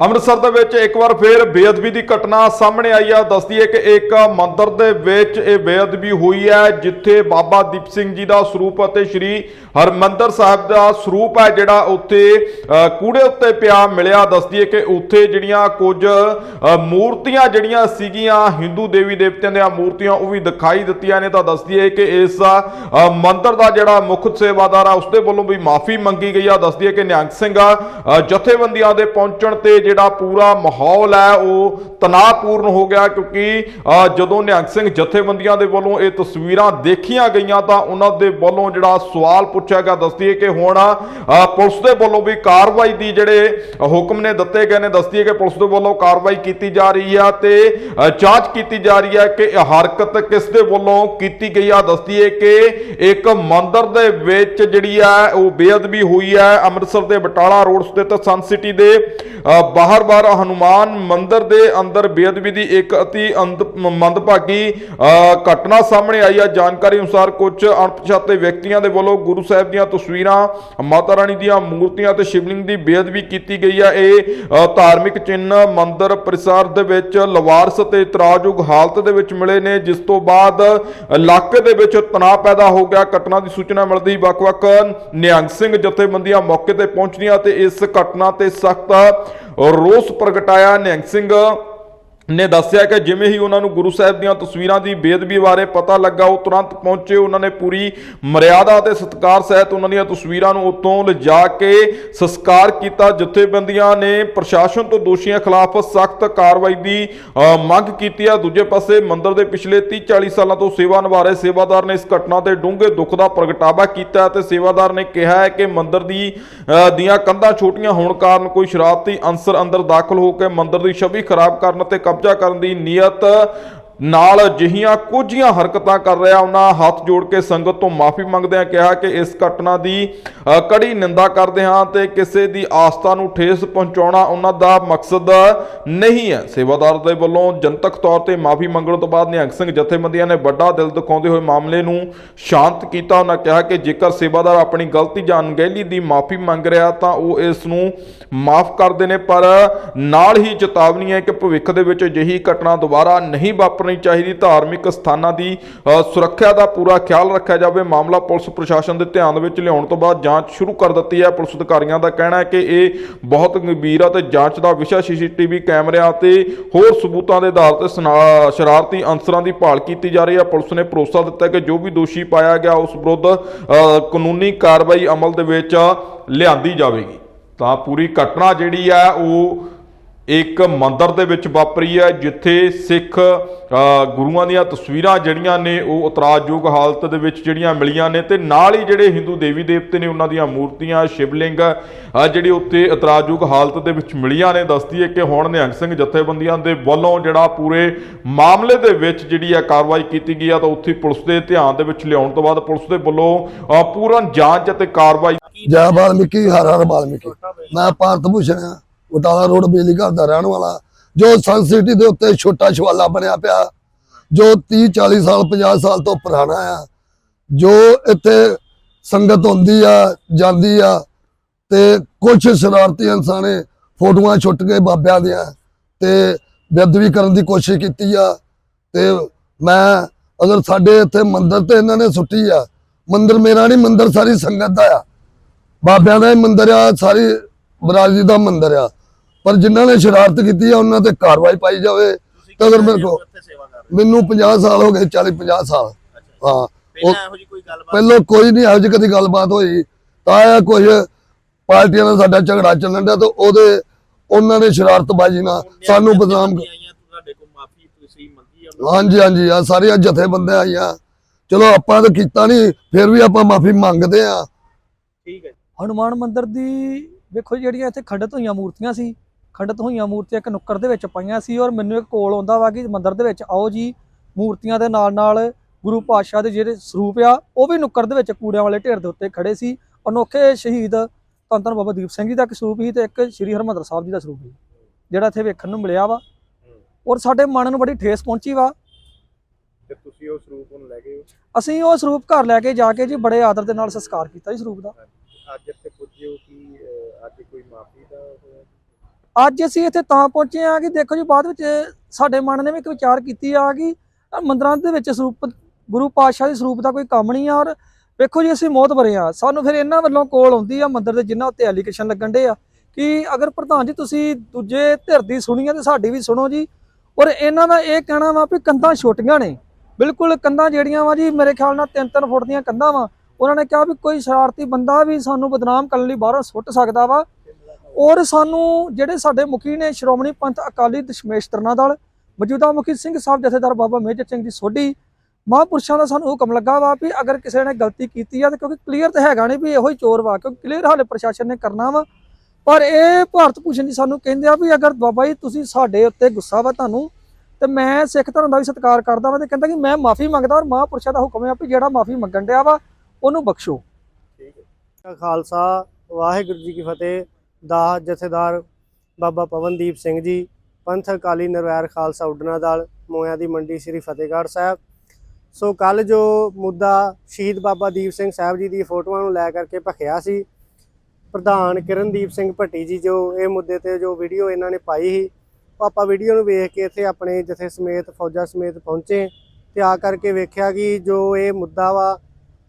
ਅੰਮ੍ਰਿਤਸਰ ਦੇ ਵਿੱਚ ਇੱਕ ਵਾਰ ਫੇਰ ਬੇਅਦਬੀ ਦੀ ਘਟਨਾ ਸਾਹਮਣੇ ਆਈ ਆ। ਦੱਸਦੀ ਹੈ ਕਿ ਇੱਕ ਮੰਦਿਰ ਦੇ ਵਿੱਚ ਇਹ ਬੇਅਦਬੀ ਹੋਈ ਹੈ ਜਿੱਥੇ ਬਾਬਾ ਦੀਪ ਸਿੰਘ ਜੀ ਦਾ ਸਰੂਪ ਅਤੇ ਸ੍ਰੀ ਹਰਮੰਦਰ ਸਾਹਿਬ ਦਾ ਸਰੂਪ ਹੈ ਜਿਹੜਾ ਉੱਥੇ ਕੂੜੇ ਉੱਤੇ ਪਿਆ ਮਿਲਿਆ। ਦੱਸਦੀ ਹੈ ਕਿ ਉੱਥੇ ਜਿਹੜੀਆਂ ਕੁਝ ਮੂਰਤੀਆਂ ਜਿਹੜੀਆਂ ਸੀਗੀਆਂ ਹਿੰਦੂ ਦੇਵੀ ਦੇਵਤਿਆਂ ਦੀਆਂ ਮੂਰਤੀਆਂ ਉਹ ਵੀ ਦਿਖਾਈ ਦਿੱਤੀਆਂ ਨੇ। ਤਾਂ ਦੱਸਦੀ ਹੈ ਕਿ ਇਸ ਅ, ਮੰਦਿਰ ਦਾ ਜਿਹੜਾ ਮੁੱਖ ਸੇਵਾਦਾਰ ਆ ਉਸਦੇ ਵੱਲੋਂ ਵੀ ਮਾਫੀ ਮੰਗੀ ਗਈ ਆ। ਦੱਸਦੀ ਹੈ ਕਿ ਨਿਹੰਗ ਸਿੰਘ ਜਥੇਬੰਦੀਆਂ ਦੇ ਪਹੁੰਚਣ ਤੇ ਜਿਹੜਾ ਪੂਰਾ ਮਾਹੌਲ ਹੈ ਉਹ ਤਣਾਅਪੂਰਨ ਹੋ ਗਿਆ ਕਿਉਂਕਿ ਜਦੋਂ ਨਿਹੰਗ ਸਿੰਘ ਜਥੇਬੰਦੀਆਂ ਦੇ ਵੱਲੋਂ ਇਹ ਤਸਵੀਰਾਂ ਦੇਖੀਆਂ ਗਈਆਂ ਤਾਂ ਉਹਨਾਂ ਦੇ ਵੱਲੋਂ ਜਿਹੜਾ ਸਵਾਲ ਪੁੱਛਿਆ ਗਿਆ ਦੱਸਦੀ ਕਿ ਹੁਣ ਪੁਲਿਸ ਦੇ ਵੱਲੋਂ ਵੀ ਕਾਰਵਾਈ ਦੀ ਜਿਹੜੇ ਹੁਕਮ ਨੇ ਦਿੱਤੇ ਗਏ ਨੇ ਦੱਸਦੀ ਹੈ ਕਿ ਪੁਲਿਸ ਦੇ ਵੱਲੋਂ ਕਾਰਵਾਈ ਕੀਤੀ ਜਾ ਰਹੀ ਹੈ ਤੇ ਜਾਂਚ ਕੀਤੀ ਜਾ ਰਹੀ ਹੈ ਕਿ ਇਹ ਹਰਕਤ ਕਿਸ ਦੇ ਵੱਲੋਂ ਕੀਤੀ ਗਈ ਆ ਦੱਸਦੀ ਹੈ ਕਿ ਇੱਕ ਮੰਦਰ ਦੇ ਵਿੱਚ ਜਿਹੜੀ ਹੈ ਉਹ ਬੇਅਦਬੀ ਹੋਈ ਹੈ ਅੰਮ੍ਰਿਤਸਰ ਦੇ ਬਟਾਲਾ ਰੋਡ ਸਥਿਤ ਸਨ ਸਿਟੀ ਦੇ ਅ, ਬਾਹਰ-ਬਾਹਰ ਹਨੂਮਾਨ ਮੰਦਿਰ ਦੇ ਅੰਦਰ ਬੇਅਦਬੀ ਦੀ ਇੱਕ ਅਤੀ ਅੰਦ- ਮੰਦਭਾਗੀ ਘਟਨਾ ਸਾਹਮਣੇ ਆਈ ਹੈ ਜਾਣਕਾਰੀ ਅਨੁਸਾਰ ਕੁਝ ਅਣਪਛਾਤੇ ਵਿਅਕਤੀਆਂ ਦੇ ਵੱਲੋਂ ਗੁਰੂ ਸਾਹਿਬ ਦੀਆਂ ਤਸਵੀਰਾਂ, ਮਾਤਾ ਰਾਣੀ ਦੀਆਂ ਮੂਰਤੀਆਂ ਤੇ ਸ਼ਿਵਲਿੰਗ ਦੀ ਬੇਅਦਬੀ ਕੀਤੀ ਗਈ ਹੈ ਇਹ ਧਾਰਮਿਕ ਚਿੰਨ੍ਹ ਮੰਦਿਰ ਪਰਿਸਰ ਦੇ ਵਿੱਚ ਲਵਾਰਸ ਤੇ ਇਤਰਾਜ਼ਯੋਗ ਹਾਲਤ ਦੇ ਵਿੱਚ ਮਿਲੇ ਨੇ, ਜਿਸ ਤੋਂ ਬਾਅਦ ਇਲਾਕੇ ਦੇ ਵਿੱਚ ਤਣਾਅ ਪੈਦਾ ਹੋ ਗਿਆ। ਘਟਨਾ ਦੀ ਸੂਚਨਾ ਮਿਲਦੀ ਵੱਖ-ਵੱਖ ਨਿਹੰਗ ਸਿੰਘ ਜਥੇਬੰਦੀਆਂ ਮੌਕੇ ਤੇ ਪਹੁੰਚਦੀਆਂ ਤੇ ਇਸ ਘਟਨਾ ਤੇ ਸਖਤ ਰੋਸ ਪ੍ਰਗਟਾਇਆ ਨਿਹੰਗ ਸਿੰਘ ਨੇ ਦੱਸਿਆ ਕਿ ਜਿਵੇਂ ਹੀ ਉਹਨਾਂ ਨੂੰ ਗੁਰੂ ਸਾਹਿਬ ਦੀਆਂ ਤਸਵੀਰਾਂ ਦੀ ਬੇਅਦਬੀ ਬਾਰੇ ਪਤਾ ਲੱਗਾ, ਉਹ ਤੁਰੰਤ ਪਹੁੰਚੇ। ਉਹਨਾਂ ਨੇ ਪੂਰੀ ਮਰਿਆਦਾ ਅਤੇ ਸਤਿਕਾਰ ਸਹਿਤ ਉਹਨਾਂ ਦੀਆਂ ਤਸਵੀਰਾਂ ਨੂੰ ਉਤੋਂ ਲਿਜਾ ਕੇ ਸੰਸਕਾਰ ਕੀਤਾ। ਜਥੇਬੰਦੀਆਂ ਨੇ ਪ੍ਰਸ਼ਾਸਨ ਤੋਂ ਦੋਸ਼ੀਆਂ ਖਿਲਾਫ ਸਖਤ ਕਾਰਵਾਈ ਦੀ ਮੰਗ ਕੀਤੀ ਹੈ। ਦੂਜੇ ਪਾਸੇ ਮੰਦਰ ਦੇ ਪਿਛਲੇ 30 40 ਸਾਲਾਂ ਤੋਂ ਸੇਵਾ ਨਿਭਾ ਰਹੇ ਸੇਵਾਦਾਰ ਨੇ ਇਸ ਘਟਨਾ ਤੇ ਡੂੰਘੇ ਦੁੱਖ ਦਾ ਪ੍ਰਗਟਾਵਾ ਕੀਤਾ ਹੈ ਤੇ ਸੇਵਾਦਾਰ ਨੇ ਕਿਹਾ ਹੈ ਕਿ ਮੰਦਰ ਦੀ ਦੀਆਂ ਕੰਧਾਂ ਛੋਟੀਆਂ ਹੋਣ ਕਾਰਨ ਕੋਈ ਸ਼ਰਾਰਤੀ ਅੰਸਰ ਅੰਦਰ ਦਾਖਲ ਹੋ ਕੇ ਮੰਦਰ ਦੀ ਛਵੀ ਖਰਾਬ ਕਰਨ ਤੇ ਕਬਜ਼ਾ ਕਰਨ ਦੀ ਨੀਅਤ ਨਾਲ ਅਜਿਹੀਆਂ ਕੁਝੀਆਂ ਹਰਕਤਾਂ ਕਰ ਰਿਹਾ, ਉਹਨਾਂ ਹੱਥ ਜੋੜ ਕੇ ਸੰਗਤ ਤੋਂ ਮਾਫੀ ਮੰਗਦਿਆਂ ਕਿਹਾ ਕਿ ਇਸ ਘਟਨਾ ਦੀ ਕੜੀ ਨਿੰਦਾ ਕਰਦੇ ਹਾਂ ਤੇ ਕਿਸੇ ਦੀ ਆਸਥਾ ਨੂੰ ਠੇਸ ਪਹੁੰਚਾਉਣਾ ਉਹਨਾਂ ਦਾ ਮਕਸਦ ਨਹੀਂ ਹੈ। ਸੇਵਾਦਾਰ ਦੇ ਵੱਲੋਂ ਜਨਤਕ ਤੌਰ ਤੇ ਮਾਫੀ ਮੰਗਣ ਤੋਂ ਬਾਅਦ ਨਿਹੰਗ ਸਿੰਘ ਜਥੇਬੰਦੀਆਂ ਨੇ ਵੱਡਾ ਦਿਲ ਦਿਖਾਉਂਦੇ ਹੋਏ ਮਾਮਲੇ ਨੂੰ ਸ਼ਾਂਤ ਕੀਤਾ। ਉਹਨਾਂ ਕਿਹਾ ਕਿ ਜੇਕਰ ਸੇਵਾਦਾਰ ਆਪਣੀ ਗਲਤੀ ਜਾਂ ਅਣਗਹਿਲੀ ਦੀ ਮਾਫੀ ਮੰਗ ਰਿਹਾ ਤਾਂ ਉਹ ਇਸ ਨੂੰ ਮਾਫ ਕਰਦੇ ਨੇ, ਪਰ ਨਾਲ ਹੀ ਚੇਤਾਵਨੀ ਹੈ ਕਿ ਭਵਿੱਖ ਦੇ ਵਿੱਚ ਅਜਿਹੀ ਘਟਨਾ ਦੁਬਾਰਾ ਨਹੀਂ ਵਾਪਰ ਵਾਪਰਨੀ ਚਾਹੀਦੀ ਧਾਰਮਿਕ ਸਥਾਨਾਂ ਦੀ ਸੁਰੱਖਿਆ ਦਾ ਪੂਰਾ ਖਿਆਲ ਰੱਖਿਆ ਜਾਵੇ। ਮਾਮਲਾ ਪੁਲਿਸ ਪ੍ਰਸ਼ਾਸਨ ਦੇ ਧਿਆਨ ਵਿੱਚ ਲਿਆਉਣ ਤੋਂ ਬਾਅਦ ਜਾਂਚ ਸ਼ੁਰੂ ਕਰ ਦਿੱਤੀ ਹੈ। ਪੁਲਿਸ ਅਧਿਕਾਰੀਆਂ ਦਾ ਕਹਿਣਾ ਹੈ ਕਿ ਇਹ ਬਹੁਤ ਗੰਭੀਰ ਹੈ ਤੇ ਜਾਂਚ ਦਾ ਵਿਸ਼ਾ ਸੀਸੀਟੀਵੀ ਕੈਮਰਿਆਂ ਤੇ ਹੋਰ ਸਬੂਤਾਂ ਦੇ ਆਧਾਰ ਤੇ ਸਨਾ- ਸ਼ਰਾਰਤੀ ਅੰਸਰਾਂ ਦੀ ਭਾਲ ਕੀਤੀ ਜਾ ਰਹੀ ਹੈ। ਪੁਲਿਸ ਨੇ ਭਰੋਸਾ ਦਿੱਤਾ ਕਿ ਜੋ ਵੀ ਦੋਸ਼ੀ ਪਾਇਆ ਗਿਆ ਉਸ ਵਿਰੁੱਧ ਅ, ਕਾਨੂੰਨੀ ਕਾਰਵਾਈ ਅਮਲ ਦੇ ਵਿੱਚ ਲਿਆਂਦੀ ਜਾਵੇਗੀ। ਤਾਂ ਪੂਰੀ ਘਟਨਾ ਜਿਹੜੀ ਹੈ ਉਹ ਇੱਕ ਮੰਦਰ ਦੇ ਵਿੱਚ ਵਾਪਰੀ ਹੈ, ਜਿੱਥੇ ਸਿੱਖ ਗੁਰੂਆਂ ਦੀਆਂ ਤਸਵੀਰਾਂ ਜਿਹੜੀਆਂ ਨੇ, ਉਹ ਇਤਰਾਜ਼ਯੋਗ ਹਾਲਤ ਦੇ ਵਿੱਚ ਜਿਹੜੀਆਂ ਮਿਲੀਆਂ ਨੇ ਤੇ ਨਾਲ ਹੀ ਜਿਹੜੇ ਹਿੰਦੂ ਦੇਵੀ ਦੇਵਤੇ ਨੇ, ਉਹਨਾਂ ਦੀਆਂ ਮੂਰਤੀਆਂ, ਸ਼ਿਵਲਿੰਗ ਜਿਹੜੀ ਉੱਤੇ ਇਤਰਾਜ਼ਯੋਗ ਹਾਲਤ ਦੇ ਵਿੱਚ ਮਿਲੀਆਂ ਨੇ। ਦੱਸਦੀ ਹੈ ਕਿ ਹੁਣ ਨਿਹੰਗ ਸਿੰਘ ਜਥੇਬੰਦੀਆਂ ਦੇ ਵੱਲੋਂ ਜਿਹੜਾ ਪੂਰੇ ਮਾਮਲੇ ਦੇ ਵਿੱਚ ਜਿਹੜੀ ਹੈ ਕਾਰਵਾਈ ਕੀਤੀ ਗਈ ਆ, ਤਾਂ ਉੱਥੇ ਪੁਲਿਸ ਦੇ ਧਿਆਨ ਦੇ ਵਿੱਚ ਲਿਆਉਣ ਤੋਂ ਬਾਅਦ ਪੁਲਿਸ ਦੇ ਵੱਲੋਂ ਪੂਰਨ ਜਾਂਚ ਅਤੇ ਕਾਰਵਾਈ ਜੈ ਵਾਲਮੀਕੀ ਹਰ ਹਰ ਵਾਲਮੀਕੀ ਮੈਂ ਭਾਰਤ ਭੂਸ਼ਣ ਆ। ਬਟਾਲਾ ਰੋਡ ਬਿਜਲੀ ਘਰ ਦਾ ਰਹਿਣ ਵਾਲਾ, ਜੋ ਸਨ ਸਿਟੀ ਦੇ ਉੱਤੇ ਛੋਟਾ ਸ਼ਵਾਲਾ ਬਣਿਆ ਪਿਆ, ਜੋ 30 40 ਸਾਲ 50 ਸਾਲ ਤੋਂ ਪੁਰਾਣਾ ਆ, ਜੋ ਇੱਥੇ ਸੰਗਤ ਹੁੰਦੀ ਆ, ਜਾਂਦੀ ਆ, ਤੇ ਕੁਝ ਸ਼ਰਾਰਤੀ ਇਨਸਾਨੇ ਫੋਟੋਆਂ ਛੁੱਟ ਕੇ ਬਾਬਿਆਂ ਦੀਆਂ, ਤੇ ਬੇਅਦਬੀ ਕਰਨ ਦੀ ਕੋਸ਼ਿਸ਼ ਕੀਤੀ ਆ, ਤੇ ਮੈਂ ਅਗਰ ਸਾਡੇ ਇੱਥੇ ਮੰਦਰ ਤੇ ਇਹਨਾਂ ਨੇ ਸੁੱਟੀ ਆ, ਮੰਦਰ ਮੇਰਾ ਨਹੀਂ, ਮੰਦਰ ਸਾਰੀ ਸੰਗਤ ਦਾ ਆ, ਬਾਬਿਆਂ ਦਾ ਹੀ ਮੰਦਰ ਆ, ਸਾਰੀ ਬਰਾਦਰੀ ਦਾ ਮੰਦਿਰ ਆ। ਪਰ ਜਿਨ੍ਹਾਂ ਨੇ ਸ਼ਰਾਰਤ ਕੀਤੀ ਆ ਉਹਨਾਂ ਤੇ ਕਾਰਵਾਈ ਪਾਈ ਜਾਵੇ। ਤਾਂ ਅਗਰ ਮੇਰੇ ਕੋ ਇੱਥੇ ਸੇਵਾ ਕਰ ਰਹੇ ਮੈਨੂੰ 50 ਸਾਲ ਹੋ ਗਏ 40 50 ਸਾਲ। ਹਾਂ। ਪਹਿਲਾਂ ਇਹੋ ਜੀ ਕੋਈ ਗੱਲਬਾਤ ਪਹਿਲਾਂ ਕੋਈ ਨਹੀਂ ਇਹੋ ਜਿਹੀ ਕਦੀ ਗੱਲਬਾਤ ਹੋਈ। ਤਾਂ ਇਹ ਕੁਝ ਪਾਰਟੀਆਂ ਦਾ ਸਾਡਾ ਝਗੜਾ ਚੱਲਣ ਡਿਆ ਤੇ ਉਹਦੇ ਉਹਨਾਂ ਨੇ ਸ਼ਰਾਰਤਬਾਜ਼ੀ ਨਾਲ ਸਾਨੂੰ ਬਦਨਾਮ ਕਰ- ਆਈਆਂ ਤੁਹਾਡੇ ਕੋਲ ਮਾਫੀ ਤੁਸੀਂ ਮੰਗੀ ਆ ਹਾਂਜੀ ਹਾਂਜੀ ਆ ਸਾਰੀਆਂ ਜਥੇਬੰਦੀਆਂ ਆਈਆਂ। ਚਲੋ ਆਪਾਂ ਤਾਂ ਕੀਤਾ ਨਹੀਂ ਫਿਰ ਵੀ ਆਪਾਂ ਮਾਫੀ ਮੰਗਦੇ ਆ। ਠੀਕ ਹੈ ਜੀ। ਹਨੂਮਾਨ ਮੰਦਿਰ ਦੀ ਵੇਖੋ ਜਿਹੜੀਆਂ ਇੱਥੇ ਖੰਡਿਤ ਹੋਈਆਂ ਮੂਰਤੀਆਂ ਸੀ ਖੰਡਿਤ ਹੋਈਆਂ ਮੂਰਤੀਆਂ ਇੱਕ ਨੁੱਕਰ ਦੇ ਵਿੱਚ ਪਈਆਂ ਸੀ ਔਰ ਮੈਨੂੰ ਇੱਕ ਕੋਲ ਆਉਂਦਾ ਵਾ ਕਿ ਮੰਦਿਰ ਦੇ ਵਿੱਚ ਆਓ ਜੀ ਮੂਰਤੀਆਂ ਦੇ ਨਾਲ ਨਾਲ ਗੁਰੂ ਪਾਤਸ਼ਾਹ ਦੇ ਜਿਹੜੇ ਸਰੂਪ ਆ ਉਹ ਵੀ ਨੁੱਕਰ ਦੇ ਵਿੱਚ ਕੂੜਿਆਂ ਵਾਲੇ ਢੇਰ ਦੇ ਉੱਤੇ ਖੜੇ ਸੀ ਅਨੋਖੇ ਸ਼ਹੀਦ ਧੰਨ ਬਾਬਾ ਦੀਪ ਸਿੰਘ ਜੀ ਦਾ ਇੱਕ ਸਰੂਪ ਸੀ ਤੇ ਇੱਕ ਸ੍ਰੀ ਹਰਮੰਦਰ ਸਾਹਿਬ ਜੀ ਦਾ ਸਰੂਪ ਸੀ ਜਿਹੜਾ ਇੱਥੇ ਵੇਖਣ ਨੂੰ ਮਿਲਿਆ ਵਾ। ਔਰ ਸਾਡੇ ਮਨ ਨੂੰ ਬੜੀ ਠੇਸ ਪਹੁੰਚੀ ਵਾ। ਤੇ ਤੁਸੀਂ ਉਸ ਰੂਪ ਨੂੰ ਲੈ ਗਏ ਅਸੀਂ ਉਹ ਸਰੂਪ ਘਰ ਲੈ ਕੇ ਜਾ ਕੇ ਜੀ ਬੜੇ ਆਦਰ ਦੇ ਨਾਲ ਸੰਸਕਾਰ ਕੀਤਾ ਜੀ ਸਰੂਪ ਦਾ। ਅੱਜ ਅੱਜ ਕੋਈ ਮਾਫੀ ਦਾ ਅੱਜ ਅਸੀਂ ਇੱਥੇ ਤਾਂ ਪਹੁੰਚੇ ਆ ਕਿ ਦੇਖੋ ਜੀ ਬਾਅਦ ਵਿੱਚ ਸਾਡੇ ਮਨ ਨੇ ਵੀ ਇੱਕ ਵਿਚਾਰ ਕੀਤੀ ਆ ਕਿ ਅ, ਮੰਦਿਰਾਂ ਦੇ ਵਿੱਚ ਸਰੂਪ ਗੁਰੂ ਪਾਤਸ਼ਾਹ ਦੇ ਸਰੂਪ ਦਾ ਕੋਈ ਕੰਮ ਨਹੀਂ ਆ ਔਰ ਵੇਖੋ ਜੀ ਅਸੀਂ ਮੌਤ ਭਰੇ ਆ ਸਾਨੂੰ ਫਿਰ ਇਹਨਾਂ ਵੱਲੋਂ ਕੋਲ ਆਉਂਦੀ ਆ ਮੰਦਰ ਦੇ ਜਿਨ੍ਹਾਂ ਉੱਤੇ ਐਲੀਗੇਸ਼ਨ ਲੱਗਣ ਦੇ ਆ ਕਿ ਅਗਰ ਪ੍ਰਧਾਨ ਜੀ ਤੁਸੀਂ ਦੂਜੇ ਧਿਰ ਦੀ ਸੁਣੀ ਆ ਤੇ ਸਾਡੀ ਵੀ ਸੁਣੋ ਜੀ। ਔਰ ਇਹਨਾਂ ਦਾ ਇਹ ਕਹਿਣਾ ਵਾ ਵੀ ਕੰਧਾਂ ਛੋਟੀਆਂ ਨੇ। ਬਿਲਕੁਲ ਕੰਧਾਂ ਜਿਹੜੀਆਂ ਵਾ ਜੀ ਮੇਰੇ ਖਿਆਲ ਨਾਲ 3-3 ਫੁੱਟ ਦੀਆਂ ਕੰਧਾਂ ਵਾ। ਉਹਨਾਂ ਨੇ ਕਿਹਾ ਵੀ ਕੋਈ ਸ਼ਰਾਰਤੀ ਬੰਦਾ ਵੀ ਸਾਨੂੰ ਬਦਨਾਮ ਕਰਨ ਲਈ ਬਾਹਰੋਂ ਸੁੱਟ ਸਕਦਾ ਵਾ। ਔਰ ਸਾਨੂੰ ਜਿਹੜੇ ਸਾਡੇ ਮੁਖੀ ਨੇ ਸ਼੍ਰੋਮਣੀ ਪੰਥ ਅਕਾਲੀ ਦਸ਼ਮੇਸ਼ ਤਰਨਾ ਦਲ, ਮੌਜੂਦਾ ਮੁਖੀ ਸਿੰਘ ਸਾਹਿਬ ਜਥੇਦਾਰ ਬਾਬਾ ਮੇਜਰ ਸਿੰਘ ਜੀ ਸੋਢੀ, ਮਹਾਂਪੁਰਸ਼ਾਂ ਦਾ ਸਾਨੂੰ ਹੁਕਮ ਲੱਗਾ ਵਾ ਵੀ ਅਗਰ ਕਿਸੇ ਨੇ ਗਲਤੀ ਕੀਤੀ ਆ ਤੇ ਕਿਉਂਕਿ ਕਲੀਅਰ ਤਾਂ ਹੈਗਾ ਨਹੀਂ ਵੀ ਇਹੋ ਹੀ ਚੋਰ ਵਾ, ਕਿਉਂਕਿ ਕਲੀਅਰ ਹਾਲੇ ਪ੍ਰਸ਼ਾਸਨ ਨੇ ਕਰਨਾ ਵਾ। ਪਰ ਇਹ ਭਾਰਤ ਭੂਸ਼ਣ ਜੀ ਸਾਨੂੰ ਕਹਿੰਦੇ ਆ ਵੀ ਅਗਰ ਬਾਬਾ ਜੀ ਤੁਸੀਂ ਸਾਡੇ ਉੱਤੇ ਗੁੱਸਾ ਵਾ ਤੁਹਾਨੂੰ, ਤੇ ਮੈਂ ਸਿੱਖ ਧਰਮ ਦਾ ਵੀ ਸਤਿਕਾਰ ਕਰਦਾ ਵਾ ਤੇ ਕਹਿੰਦਾ ਕਿ ਮੈਂ ਮਾਫੀ ਮੰਗਦਾ ਔਰ ਮਹਾਂਪੁਰਸ਼ਾਂ ਦਾ ਹੁਕਮ ਹੈ ਵੀ ਜਿਹੜਾ ਮਾਫੀ ਮੰਗਣ ਡਿਆ ਵਾ ਉਹਨੂੰ ਬਖਸ਼ੋ। ਠੀਕ ਹੈ। ਖਾਲਸਾ, ਵਾਹਿਗੁਰੂ ਜੀ ਕੀ ਫਤਿਹ। ਦਾ ਜਥੇਦਾਰ ਬਾਬਾ ਪਵਨਦੀਪ ਸਿੰਘ ਜੀ, ਪੰਥ ਅਕਾਲੀ ਨਿਰਵੈਰ ਖਾਲਸਾ ਉਡਣਾ ਦਲ, ਮੋਇਆ ਦੀ ਮੰਡੀ ਸ੍ਰੀ ਫਤਿਹਗੜ੍ਹ ਸਾਹਿਬ। ਸੋ ਕੱਲ ਜੋ ਮੁੱਦਾ ਸ਼ਹੀਦ ਬਾਬਾ ਦੀਪ ਸਿੰਘ ਸਾਹਿਬ ਜੀ ਦੀ ਫੋਟੋਆਂ ਨੂੰ ਲੈ ਕਰਕੇ ਭਖਿਆ ਸੀ, ਪ੍ਰਧਾਨ ਕਿਰਨਦੀਪ ਸਿੰਘ ਭੱਟੀ ਜੀ ਜੋ ਇਹ ਮੁੱਦੇ ਤੇ ਜੋ ਵੀਡੀਓ ਇਹਨਾਂ ਨੇ ਪਾਈ ਸੀ, ਉਹ ਆਪਾਂ ਵੀਡੀਓ ਨੂੰ ਵੇਖ ਕੇ ਇੱਥੇ ਆਪਣੇ ਜਥੇ ਸਮੇਤ, ਫੌਜਾਂ ਸਮੇਤ ਪਹੁੰਚੇ ਤੇ ਆ ਕਰਕੇ ਵੇਖਿਆ ਕਿ ਜੋ ਇਹ ਮੁੱਦਾ ਵਾ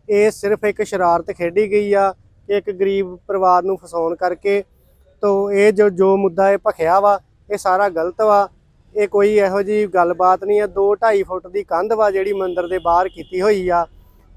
ਇਹ ਸਿਰਫ ਇੱਕ ਸ਼ਰਾਰਤ ਖੇਡੀ ਗਈ ਆ ਕਿ ਇੱਕ ਗਰੀਬ ਪਰਿਵਾਰ ਨੂੰ ਫਸਾਉਣ ਕਰਕੇ ਤੋਂ ਇਹ ਜੋ ਜੋ ਮੁੱਦਾ ਇਹ ਭਖਿਆ ਵਾ, ਇਹ ਸਾਰਾ ਗਲਤ ਵਾ। ਇਹ ਕੋਈ ਇਹੋ ਜੀ ਗੱਲਬਾਤ ਨਹੀਂ ਆ। 2 2.5 ਫੁੱਟ ਦੀ ਕੰਧ ਵਾ ਜਿਹੜੀ ਮੰਦਿਰ ਦੇ ਬਾਹਰ ਕੀਤੀ ਹੋਈ ਆ।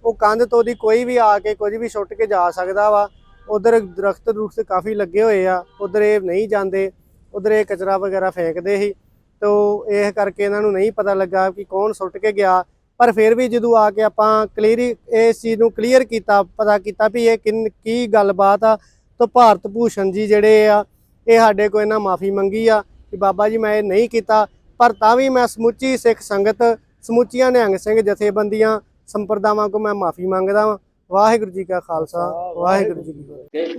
ਉਹ ਕੰਧ ਤੋਂ ਦੀ ਕੋਈ ਵੀ ਆ ਕੇ ਕੁਝ ਵੀ ਸੁੱਟ ਕੇ ਜਾ ਸਕਦਾ ਵਾ। ਉਧਰ ਦਰਖਤ ਦਰੁਖਤ ਕਾਫੀ ਲੱਗੇ ਹੋਏ ਆ। ਉਧਰ ਇਹ ਨਹੀਂ ਜਾਂਦੇ। ਉਧਰ ਇਹ ਕਚਰਾ ਵਗੈਰਾ ਫੇਂਕਦੇ ਸੀ। ਤੋਂ ਇਹ ਕਰਕੇ ਇਹਨਾਂ ਨੂੰ ਨਹੀਂ ਪਤਾ ਲੱਗਾ ਕਿ ਕੌਣ ਸੁੱਟ ਕੇ ਗਿਆ। ਪਰ ਫਿਰ ਵੀ ਜਦੋਂ ਆ ਕੇ ਆਪਾਂ ਕਲੀਅਰ ਇਸ ਚੀਜ਼ ਨੂੰ ਕਲੀਅਰ ਕੀਤਾ ਪਤਾ ਕੀਤਾ ਵੀ ਇਹ ਕਿੰਨ ਕੀ ਗੱਲਬਾਤ ਆ। ਤਾਂ ਭਾਰਤ ਭੂਸ਼ਣ ਜੀ ਜਿਹੜੇ ਆ ਇਹ ਸਾਡੇ ਕੋਲ ਇਹਨਾਂ ਮਾਫੀ ਮੰਗੀ ਆ ਕਿ ਬਾਬਾ ਜੀ ਮੈਂ ਇਹ ਨਹੀਂ ਕੀਤਾ ਪਰ ਤਾਂ ਵੀ ਮੈਂ ਸਮੁੱਚੀ ਸਿੱਖ ਸੰਗਤ ਸਮੁੱਚੀਆਂ ਨਿਹੰਗ ਸਿੰਘ ਜਥੇਬੰਦੀਆਂ ਸੰਪਰਦਾਵਾਂ ਕੋ ਮੈਂ ਮਾਫੀ ਮੰਗਦਾ ਵਾਂ। ਵਾਹਿਗੁਰੂ ਜੀ ਕਾ ਖਾਲਸਾ ਵਾਹਿਗੁਰੂ ਜੀ ਕੀ ਫਤਿਹ.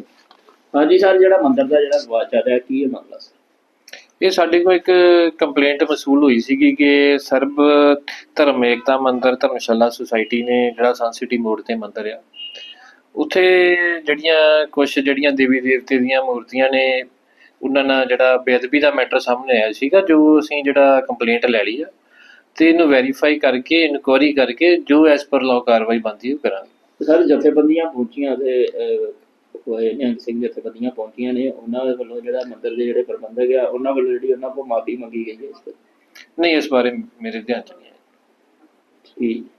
ਹਾਂਜੀ ਸਰ ਜਿਹੜਾ ਮੰਦਿਰ ਦਾ ਜਿਹੜਾ ਗਵਾਚ ਚੱਲ ਰਿਹਾ ਕੀ ਇਹ ਮਾਮਲਾ ਸਰ? ਇਹ ਸਾਡੇ ਕੋਲ ਇੱਕ ਕੰਪਲੇਂਟ ਮਸੂਲ ਹੋਈ ਸੀਗੀ ਕਿ ਸਰਬ ਧਰਮ ਏਕਤਾ ਮੰਦਿਰ ਧਰਮਸ਼ਾਲਾ ਸੁਸਾਇਟੀ ਨੇ ਜਿਹੜਾ ਸਨ ਸਿਟੀ ਮੋੜ ਤੇ ਮੰਦਿਰ ਆ, ਉੱਥੇ ਜਿਹੜੀਆਂ ਕੁਝ ਜਿਹੜੀਆਂ ਦੇਵੀ ਦੇਵਤੇ ਦੀਆਂ ਮੂਰਤੀਆਂ ਨੇ, ਉਹਨਾਂ ਨਾਲ ਜਿਹੜਾ ਬੇਅਦਬੀ ਦਾ ਮੈਟਰ ਸਾਹਮਣੇ ਆਇਆ ਸੀਗਾ, ਜੋ ਅਸੀਂ ਜਿਹੜਾ ਕੰਪਲੇਂਟ ਲੈ ਲਈ ਆ, ਤੇ ਇਹਨੂੰ ਵੈਰੀਫਾਈ ਕਰਕੇ ਇਨਕੁਆਰੀ ਕਰਕੇ ਜੋ ਐਸ ਪਰ ਲਾਅ ਕਾਰਵਾਈ ਬਣਦੀ ਉਹ ਕਰਾਂਗੇ। ਸਰ, ਜਥੇਬੰਦੀਆਂ ਪਹੁੰਚੀਆਂ ਤੇ ਸਿੰਘ ਜਥੇਬੰਦੀਆਂ ਪਹੁੰਚੀਆਂ ਨੇ। ਉਹਨਾਂ ਦੇ ਵੱਲੋਂ ਜਿਹੜਾ ਮੰਦਿਰ ਦੇ ਜਿਹੜੇ ਪ੍ਰਬੰਧਕ ਆ ਉਹਨਾਂ ਵੱਲੋਂ ਜਿਹੜੀ ਉਹਨਾਂ ਕੋਲ ਮਾਫੀ ਮੰਗੀ ਗਈ ਹੈ ਇਸ ਤੇ। ਨਹੀਂ ਇਸ ਬਾਰੇ ਮੇਰੇ ਧਿਆਨ ਚ ਨਹੀਂ ਹੈ ਠੀਕ।